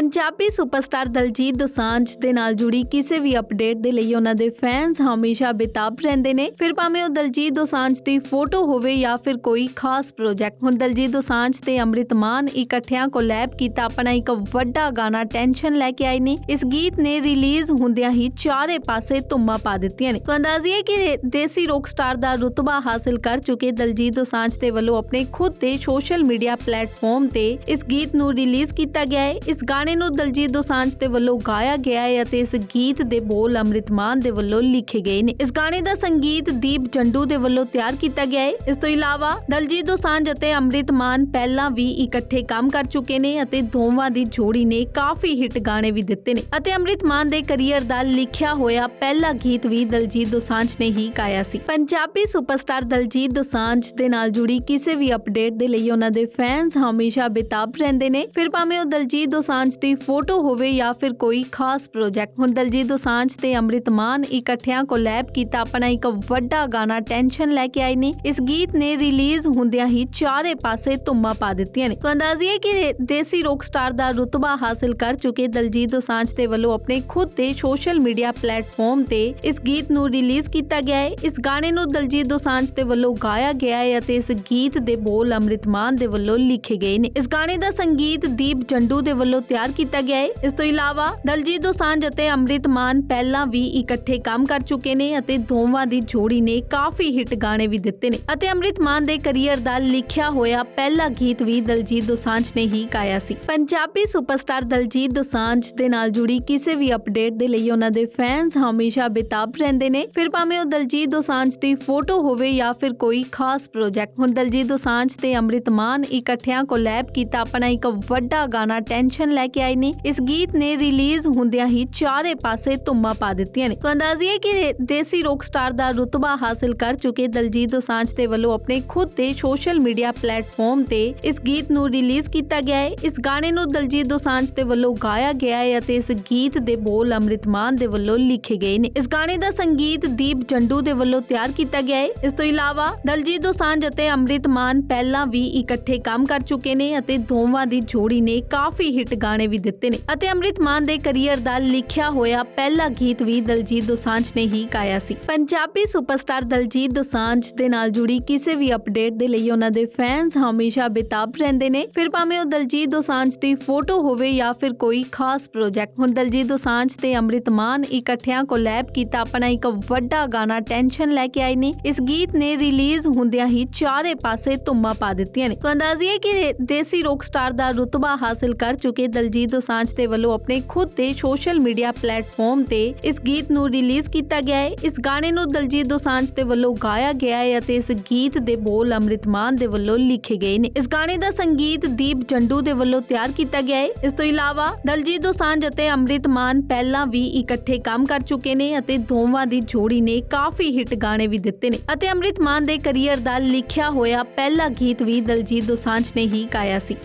Punjabi superstar Diljit Dosanjh ਦੇ ਨਾਲ ਜੁੜੀ ਕਿਸੇ ਵੀ ਅਪਡੇਟ ਦੇ ਲਈ ਉਹਨਾਂ ਦੇ ਫੈਨਸ ਹਮੇਸ਼ਾ ਬੇਤਾਬ ਰਹਿੰਦੇ ਨੇ। ਫਿਰ ਭਾਵੇਂ ਉਹ ਦਲਜੀਤ ਦੋਸਾਂਝ ਦੀ ਫੋਟੋ ਹੋਵੇ ਜਾਂ ਫਿਰ ਕੋਈ ਖਾਸ ਪ੍ਰੋਜੈਕਟ ਹੁਣ ਦਲਜੀਤ ਦੋਸਾਂਝ ਤੇ ਅੰਮ੍ਰਿਤ ਮਾਨ ਇਕੱਠਿਆਂ ਕੋਲੈਬ ਕੀਤਾ ਆਪਣਾ ਇੱਕ ਵੱਡਾ ਗਾਣਾ ਟੈਨਸ਼ਨ ਲੈ ਕੇ ਆਏ ਨੇ। ਇਸ ਗੀਤ ਨੇ ਰਿਲੀਜ਼ ਹੁੰਦਿਆਂ ਹੀ ਚਾਰੇ ਪਾਸੇ ਧੁੰਮਾਂ ਪਾ ਦਿੱਤੀਆਂ ਨੇ। ਤੋਂ ਅੰਦਾਜ਼ੀਏ ਕਿ ਦੇਸੀ ਰੌਕ ਸਟਾਰ ਦਾ ਰੁਤਬਾ ਹਾਸਲ ਕਰ ਚੁੱਕੇ ਦਲਜੀਤ ਦੋਸਾਂਝ ਦੇ ਵੱਲੋਂ ਆਪਣੇ ਖੁਦ ਦੇ ਸੋਸ਼ਲ ਮੀਡੀਆ ਪਲੇਟਫਾਰਮ ਤੇ ਇਸ ਗੀਤ ਨੂੰ ਰਿਲੀਜ਼ ਕੀਤਾ ਗਿਆ ਹੈ। ਇਸ ਗਾਣੇ ਨੂੰ ਦਲਜੀਤ ਦੋਸਾਂਝ ਦੇ ਵੱਲੋਂ ਗਾਇਆ ਗਿਆ ਹੈ ਅਤੇ ਇਸ ਗੀਤ ਦੇ ਬੋਲ ਅੰਮ੍ਰਿਤ ਮਾਨ ਦੇ ਵੱਲੋਂ ਲਿਖੇ ਗਏ ਨੇ। ਇਸ ਗਾਣੇ ਦਾ ਸੰਗੀਤ ਦੀਪ ਜੰਡੂ ਦੇ ਵੱਲੋਂ ਤਿਆਰ ਕੀਤਾ ਗਿਆ ਹੈ। ਇਸ ਤੋਂ ਇਲਾਵਾ ਦਲਜੀਤ ਦੋਸਾਂਝ ਅਤੇ ਅੰਮ੍ਰਿਤ ਪਹਿਲਾਂ ਵੀ ਇਕੱਠੇ ਕੰਮ ਕਰ ਚੁੱਕੇ ਨੇ ਅਤੇ ਦੋਵਾਂ ਦੀ ਜੋੜੀ ਨੇ ਕਾਫੀ ਹਿੱਟ ਗਾਣੇ ਵੀ ਦਿੱਤੇ ਨੇ। ਅਤੇ ਅੰਮ੍ਰਿਤ ਮਾਨ ਦੇ ਕੈਰੀਅਰ ਦਾ ਲਿਖਿਆ ਹੋਇਆ ਪਹਿਲਾ ਗੀਤ ਵੀ ਦਲਜੀਤ ਦੋਸਾਂਝ ਨੇ ਹੀ ਗਾਇਆ ਸੀ। ਪੰਜਾਬੀ ਸੁਪਰਸਟਾਰ ਦਲਜੀਤ ਦੋਸਾਂਝ ਦੇ ਨਾਲ ਜੁੜੀ ਕਿਸੇ ਵੀ ਅਪਡੇਟ ਦੇ ਲਈ ਉਹਨਾਂ ਦੇ ਫੈਨਸ ਹਮੇਸ਼ਾ ਬੇਤਾਬ ਰਹਿੰਦੇ ਨੇ। ਫਿਰ ਭਾਵੇਂ ਉਹ ਦਲਜੀਤ ਦੋਸਾਂਝ ਦੀ ਫੋਟੋ ਹੋਵੇ ਜਾਂ ਫਿਰ ਕੋਈ ਖਾਸ ਪ੍ਰੋਜੈਕਟ ਹੁਣ ਦਲਜੀਤ ਦੋਸਾਂਝ ਤੇ ਅੰਮ੍ਰਿਤ ਮਾਨ ਇਕੱਠਿਆਂ ਕੋਲੈਬ ਕੀਤਾ ਆਪਣਾ ਇੱਕ ਵੱਡਾ ਗਾਣਾ ਟੈਨਸ਼ਨ ਲੈ ਕੇ ਆਏ ਨੇ। ਇਸ ਗੀਤ ਨੇ ਰਿਲੀਜ਼ ਹੁੰਦਿਆਂ ਹੀ ਚਾਰੇ ਪਾਸੇ ਧੁੰਮਾਂ ਪਾ ਦਿੱਤੀਆਂ ਨੇ। ਤੋਂ ਅੰਦਾਜ਼ੀਏ ਕਿ ਦੇਸੀ ਰੌਕ ਸਟਾਰ ਦਾ ਰੁਤਬਾ ਹਾਸਲ ਕਰ ਚੁੱਕੇ ਦਲਜੀਤ ਦੋਸਾਂਝ ਦੇ ਵੱਲੋਂ ਆਪਣੇ ਖੁਦ ਦੇ ਸੋਸ਼ਲ ਮੀਡੀਆ ਪਲੇਟਫਾਰਮ ਤੇ ਇਸ ਗੀਤ ਨੂੰ ਰਿਲੀਜ਼ ਕੀਤਾ ਗਿਆ ਹੈ। ਇਸ ਗਾਣੇ ਨੂੰ ਦਲਜੀਤ ਦੋਸਾਂਝ ਦੇ ਵੱਲੋਂ ਗਾਇਆ ਗਿਆ ਹੈ ਅਤੇ ਇਸ ਗੀਤ ਦੇ ਬੋਲ ਅੰਮ੍ਰਿਤ ਮਾਨ ਦੇ ਵੱਲੋਂ ਲਿਖੇ ਗਏ ਨੇ। ਇਸ ਗਾਣੇ ਦਾ ਸੰਗੀਤ ਦੀਪ ਜੰਡੂ ਦੇ ਵੱਲੋਂ ਤਿਆਰ ਕੀਤਾ ਗਿਆ ਹੈ ਇਸ ਤੋਂ ਇਲਾਵਾ ਦਲਜੀਤ ਦੋਸਾਂਝ ਅਤੇ ਅੰਮ੍ਰਿਤ ਮਾਨ ਪਹਿਲਾਂ ਵੀ ਇਕੱਠੇ ਕੰਮ ਕਰ ਚੁੱਕੇ ਨੇ ਅਤੇ ਦੋਵਾਂ ਦੀ ਜੋੜੀ ਨੇ ਕਾਫੀ ਹਿੱਟ ਗਾਣੇ ਵੀ ਦਿੱਤੇ ਨੇ। ਅਤੇ ਅੰਮ੍ਰਿਤ ਮਾਨ ਦੇ ਕੈਰੀਅਰ ਦਾ ਲਿਖਿਆ ਹੋਇਆ ਪਹਿਲਾ ਗੀਤ ਵੀ ਦਲਜੀਤ ਦੋਸਾਂਝ ਨੇ ਹੀ ਗਾਇਆ ਸੀ। ਪੰਜਾਬੀ ਸੁਪਰਸਟਾਰ ਦਲਜੀਤ ਦੋਸਾਂਝ ਦੇ ਨਾਲ ਜੁੜੀ ਕਿਸੇ ਵੀ ਅਪਡੇਟ ਦੇ ਲਈ ਉਹਨਾਂ ਦੇ ਫੈਨਸ ਹਮੇਸ਼ਾ ਬੇਤਾਬ ਰਹਿੰਦੇ ਨੇ। ਫਿਰ ਭਾਵੇਂ ਉਹ ਦਲਜੀਤ ਦੋਸਾਂਝ ਦੀ ਫੋਟੋ ਹੋਵੇ ਜਾਂ ਫਿਰ ਕੋਈ ਖਾਸ ਪ੍ਰੋਜੈਕਟ ਹੁਣ ਦਲਜੀਤ ਦੋਸਾਂਝ ਤੇ ਅੰਮ੍ਰਿਤ ਮਾਨ ਇਕੱਠਿਆਂ ਕੋਲੈਬ ਕੀਤਾ ਆਪਣਾ ਇੱਕ ਵੱਡਾ ਗਾਣਾ ਟੈਨਸ਼ਨ ਲੈ ਕੇ ਆਏ ਨੇ। ਇਸ ਗੀਤ ਨੇ ਰਿਲੀਜ਼ ਹੁੰਦਿਆਂ ਹੀ ਚਾਰੇ ਪਾਸੇ ਧੁੰਮਾਂ ਪਾ ਦਿੱਤੀਆਂ ਨੇ। ਤੋਂ ਅੰਦਾਜ਼ੀਏ ਕਿ ਦੇਸੀ ਰੌਕ ਸਟਾਰ ਦਾ ਰੁਤਬਾ ਹਾਸਲ ਕਰ ਚੁੱਕੇ ਦਲਜੀਤ ਦੋਸਾਂਝ ਦੇ ਵੱਲੋਂ ਆਪਣੇ ਖੁਦ ਦੇ ਸੋਸ਼ਲ ਮੀਡੀਆ ਪਲੇਟਫਾਰਮ ਤੇ ਇਸ ਗੀਤ ਨੂੰ ਰਿਲੀਜ਼ ਕੀਤਾ ਗਿਆ ਹੈ। ਇਸ ਗਾਣੇ ਨੂੰ ਦਲਜੀਤ ਦੋਸਾਂਝ ਦੇ ਵੱਲੋਂ ਗਾਇਆ ਗਿਆ ਹੈ ਅਤੇ ਇਸ ਗੀਤ ਦੇ ਬੋਲ ਅੰਮ੍ਰਿਤ ਮਾਨ ਦੇ ਵੱਲੋਂ ਲਿਖੇ ਗਏ ਨੇ। ਇਸ ਗਾਣੇ ਦਾ ਸੰਗੀਤ ਦੀਪ ਜੰਡੂ ਦੇ ਵੱਲੋਂ ਤਿਆਰ ਕੀਤਾ ਗਿਆ ਹੈ। ਇਸ ਤੋਂ ਇਲਾਵਾ ਦਲਜੀਤ ਦੋਸਾਂਝ ਅਤੇ ਅੰਮ੍ਰਿਤ ਮਾਨ ਪਹਿਲਾਂ ਵੀ ਇਕੱਠੇ ਕੰਮ ਕਰ ਚੁੱਕੇ ਨੇ ਅਤੇ ਦੋਵਾਂ ਦੀ ਜੋੜੀ ਨੇ ਕਾਫੀ ਹਿੱਟ ਗਾਣੇ ਵੀ ਦਿੱਤੇ ਨੇ ਅਤੇ ਅੰਮ੍ਰਿਤ ਮਾਨ ਦੇ ਕੈਰੀਅਰ ਦਾ ਲਿਖਿਆ ਹੋਇਆ ਪਹਿਲਾ ਗੀਤ ਵੀ ਦਲਜੀਤ ਦੋਸਾਂਝ ਨੇ ਹੀ ਗਾਇਆ ਸੀ। ਪੰਜਾਬੀ ਸੁਪਰਸਟਾਰ ਦਲਜੀਤ ਦੋਸਾਂਝ ਦੇ ਨਾਲ ਜੁੜੀ ਕਿਸੇ ਵੀ ਅਪਡੇਟ ਦੇ ਲਈ ਉਹਨਾਂ ਦੇ ਫੈਨਸ ਹਮੇਸ਼ਾ ਬੇਤਾਬ ਰਹਿੰਦੇ ਨੇ। ਫਿਰ ਭਾਵੇਂ ਉਹ ਦਲਜੀਤ ਦੋਸਾਂਝ ਦੀ ਫੋਟੋ ਹੋਵੇ ਜਾਂ ਫਿਰ ਕੋਈ ਖਾਸ ਪ੍ਰੋਜੈਕਟ ਹੁਣ ਦਲਜੀਤ ਦੋਸਾਂਝ ਤੇ ਅੰਮ੍ਰਿਤ ਮਾਨ ਇਕੱਠਿਆਂ ਕੋਲੈਬ ਕੀਤਾ ਆਪਣਾ ਇੱਕ ਵੱਡਾ ਗਾਣਾ ਟੈਨਸ਼ਨ ਲੈ ਕੇ ਆਏ ਨੇ। ਇਸ ਗੀਤ ਨੇ ਰਿਲੀਜ਼ ਹੁੰਦਿਆਂ ਹੀ ਚਾਰੇ ਪਾਸੇ ਧੁੰਮਾਂ ਪਾ ਦਿੱਤੀਆਂ ਨੇ। ਤੋਂ ਅੰਦਾਜ਼ੀਏ ਕਿ ਦੇਸੀ ਰੌਕ ਸਟਾਰ ਦਾ ਰੁਤਬਾ ਹਾਸਲ ਕਰ ਚੁੱਕੇ ਦਲਜੀਤ ਦੋਸਾਂਝ ਦੇ ਵੱਲੋਂ ਆਪਣੇ ਖੁਦ ਦੇ ਸੋਸ਼ਲ ਮੀਡੀਆ ਪਲੇਟਫਾਰਮ ਤੇ ਇਸ ਗੀਤ ਨੂੰ ਰਿਲੀਜ਼ ਕੀਤਾ ਗਿਆ ਹੈ। ਇਸ ਗਾਣੇ ਨੂੰ ਦਲਜੀਤ ਦੋਸਾਂਝ ਦੇ ਵੱਲੋਂ ਗਾਇਆ ਗਿਆ ਹੈ ਅਤੇ ਇਸ ਗੀਤ ਦੇ ਬੋਲ ਅੰਮ੍ਰਿਤ ਦੇ ਵੱਲੋਂ ਲਿਖੇ ਗਏ ਨੇ। ਇਸ ਗਾਣੇ ਦਾ ਸੰਗੀਤ ਦੀਪ ਜੰਡੂ ਦੇ ਵੱਲੋਂ ਤਿਆਰ ਕੀਤਾ ਗਿਆ ਹੈ। ਇਸ ਤੋਂ ਇਲਾਵਾ ਦਲਜੀਤ ਦੋਸਾਂਝ ਅਤੇ ਅੰਮ੍ਰਿਤ ਮਾਨ ਪਹਿਲਾਂ ਵੀ ਇਕੱਠੇ ਕੰਮ ਕਰ ਚੁੱਕੇ ਨੇ ਅਤੇ ਦੋਵਾਂ ਦੀ ਜੋੜੀ ਨੇ ਕਾਫੀ ਹਿੱਟ ਗਾਣੇ ਵੀ ਦਿੱਤੇ ਨੇ। ਅਤੇ ਅੰਮ੍ਰਿਤ ਮਾਨ ਦੇ ਕੈਰੀਅਰ ਦਾ ਲਿਖਿਆ ਹੋਇਆ ਪਹਿਲਾ ਗੀਤ ਵੀ ਦਲਜੀਤ ਦੋਸਾਂਝ ਨੇ ਹੀ ਗਾਇਆ ਸੀ।